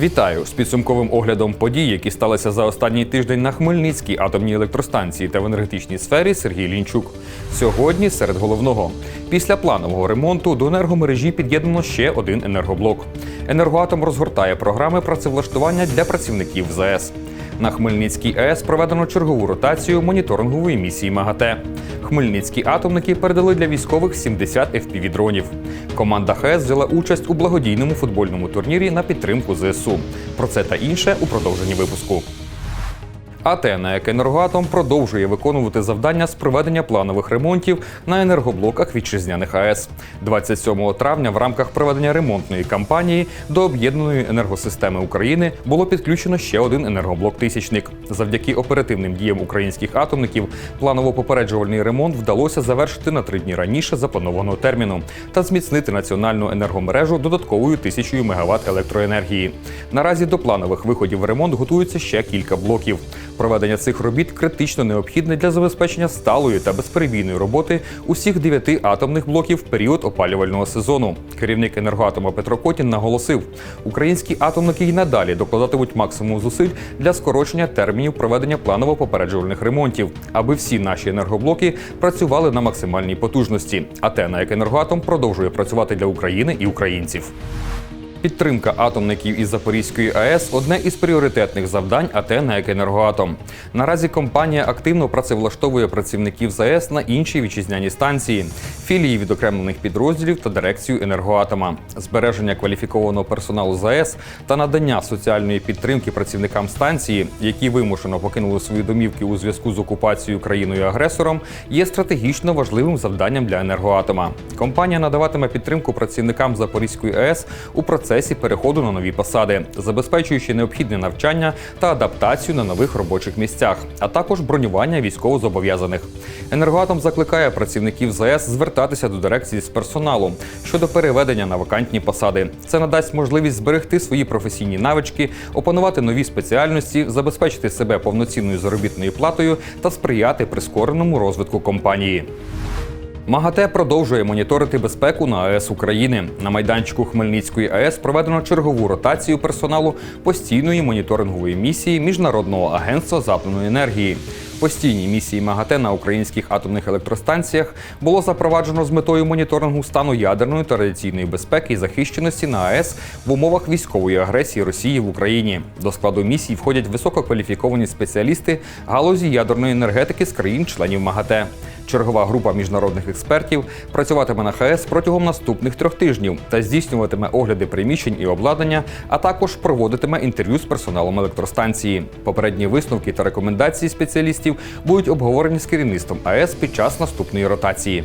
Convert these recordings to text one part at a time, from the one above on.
Вітаю з підсумковим оглядом подій, які сталися за останній тиждень на Хмельницькій атомній електростанції та в енергетичній сфері Сергій Лінчук. Сьогодні серед головного після планового ремонту до енергомережі під'єднано ще один енергоблок. Енергоатом розгортає програми працевлаштування для працівників ЗАЕС. На Хмельницькій АЕС проведено чергову ротацію моніторингової місії МАГАТЕ. Хмельницькі атомники передали для військових 70 FPV-дронів. Команда ХС взяла участь у благодійному футбольному турнірі на підтримку ЗСУ. Про це та інше у продовженні випуску. АТ «НАЕК Енергоатом продовжує виконувати завдання з проведення планових ремонтів на енергоблоках вітчизняних АЕС. 27 травня в рамках проведення ремонтної кампанії до об'єднаної енергосистеми України було підключено ще один енергоблок тисячник. Завдяки оперативним діям українських атомників планово-попереджувальний ремонт вдалося завершити на три дні раніше запланованого терміну та зміцнити національну енергомережу додатковою тисячою мегаватт електроенергії. Наразі до планових виходів в ремонт готуються ще кілька блоків. Проведення цих робіт критично необхідне для забезпечення сталої та безперебійної роботи усіх дев'яти атомних блоків в період опалювального сезону. Керівник енергоатома Петро Котін наголосив, українські атомники й надалі докладатимуть максимум зусиль для скорочення термінів проведення планово-попереджувальних ремонтів, аби всі наші енергоблоки працювали на максимальній потужності. А те, на як енергоатом продовжує працювати для України і українців. Підтримка атомників із Запорізької АЕС одне із пріоритетних завдань АТ «НАЕК Енергоатом». Наразі компанія активно працевлаштовує працівників ЗАЕС на інші вітчизняні станції, філії відокремлених підрозділів та дирекцію енергоатома, збереження кваліфікованого персоналу ЗАЕС та надання соціальної підтримки працівникам станції, які вимушено покинули свої домівки у зв'язку з окупацією країною-агресором, є стратегічно важливим завданням для енергоатома. Компанія надаватиме підтримку працівникам Запорізької АЕС у процесі переходу на нові посади, забезпечуючи необхідне навчання та адаптацію на нових робочих місцях, а також бронювання військовозобов'язаних. Енергоатом закликає працівників ЗАЕС звертатися до дирекції з персоналу щодо переведення на вакантні посади. Це надасть можливість зберегти свої професійні навички, опанувати нові спеціальності, забезпечити себе повноцінною заробітною платою та сприяти прискореному розвитку компанії. МАГАТЕ продовжує моніторити безпеку на АЕС України. На майданчику Хмельницької АЕС проведено чергову ротацію персоналу постійної моніторингової місії Міжнародного агентства з атомної енергії. Постійні місії МАГАТЕ на українських атомних електростанціях було запроваджено з метою моніторингу стану ядерної та радіаційної безпеки і захищеності на АЕС в умовах військової агресії Росії в Україні. До складу місії входять висококваліфіковані спеціалісти галузі ядерної енергетики з країн-членів МАГАТЕ. Чергова група міжнародних експертів працюватиме на ХС протягом наступних трьох тижнів та здійснюватиме огляди приміщень і обладнання, а також проводитиме інтерв'ю з персоналом електростанції. Попередні висновки та рекомендації спеціалістів будуть обговорені з керівництвом АЕС під час наступної ротації.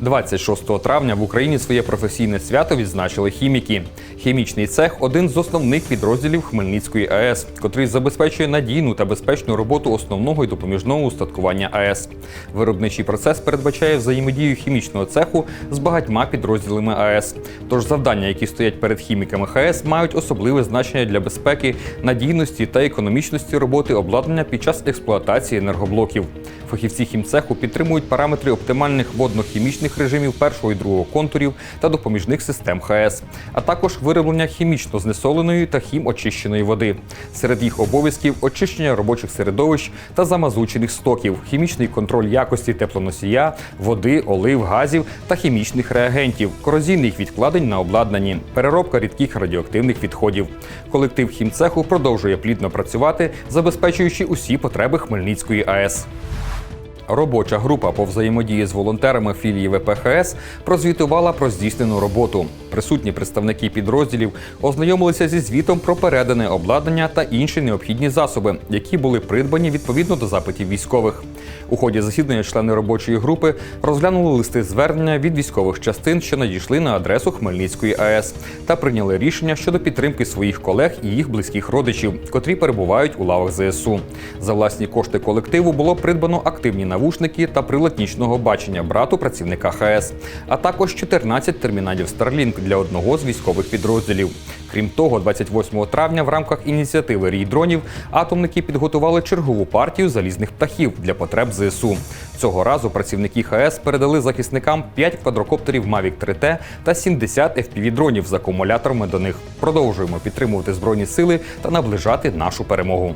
26 травня в Україні своє професійне свято відзначили хіміки. Хімічний цех один з основних підрозділів Хмельницької АЕС, котрий забезпечує надійну та безпечну роботу основного і допоміжного устаткування АЕС. Виробничий процес передбачає взаємодію хімічного цеху з багатьма підрозділами АЕС. Тож завдання, які стоять перед хіміками ХАЕС, мають особливе значення для безпеки, надійності та економічності роботи обладнання під час експлуатації енергоблоків. Фахівці хімцеху підтримують параметри оптимальних водно-хімічних режимів першого і другого контурів та допоміжних систем ХАЕС, а також вироблення хімічно знесоленої та хімочищеної води. Серед їх обов'язків очищення робочих середовищ та замазучених стоків, хімічний контроль якості теплоносія, води, олив, газів та хімічних реагентів, корозійних відкладень на обладнанні, переробка рідких радіоактивних відходів. Колектив хімцеху продовжує плідно працювати, забезпечуючи усі потреби Хмельницької АЕС. Робоча група по взаємодії з волонтерами філії ВПХС прозвітувала про здійснену роботу. Присутні представники підрозділів ознайомилися зі звітом про передане обладнання та інші необхідні засоби, які були придбані відповідно до запитів військових. У ході засідання члени робочої групи розглянули листи звернення від військових частин, що надійшли на адресу Хмельницької АЕС, та прийняли рішення щодо підтримки своїх колег і їх близьких родичів, котрі перебувають у лавах ЗСУ. За власні кошти колективу було придбано активні навушники та прилад нічного бачення брату працівника ХАЕС, а також 14 терміналів Starlink для одного з військових підрозділів. Крім того, 28 травня в рамках ініціативи Рій дронів атомники підготували чергову партію залізних птахів для потреб ЗСУ. Цього разу працівники ХАЕС передали захисникам 5 квадрокоптерів Mavic 3T та 70 FPV-дронів з акумуляторами до них. Продовжуємо підтримувати збройні сили та наближати нашу перемогу.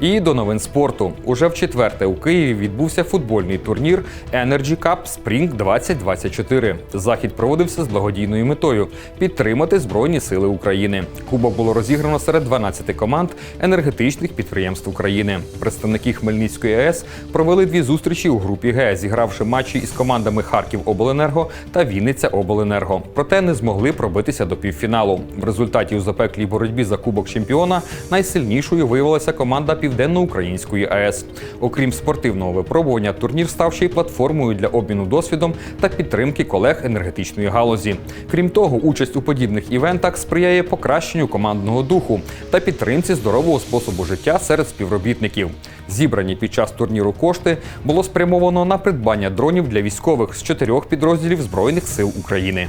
І до новин спорту. Уже в четверте у Києві відбувся футбольний турнір Energy Cup Spring 2024. Захід проводився з благодійною метою підтримати Збройні Сили України. Кубок було розіграно серед 12 команд енергетичних підприємств України. Представники Хмельницької АЕС провели дві зустрічі у групі Г, зігравши матчі із командами Харків Обленерго та Вінниця Обленерго. Проте не змогли пробитися до півфіналу. В результаті у запеклій боротьбі за кубок чемпіона найсильнішою виявилася команда Південноукраїнської АЕС. Окрім спортивного випробування, турнір став ще й платформою для обміну досвідом та підтримки колег енергетичної галузі. Крім того, участь у подібних івентах сприяє покращенню командного духу та підтримці здорового способу життя серед співробітників. Зібрані під час турніру кошти було спрямовано на придбання дронів для військових з чотирьох підрозділів Збройних сил України.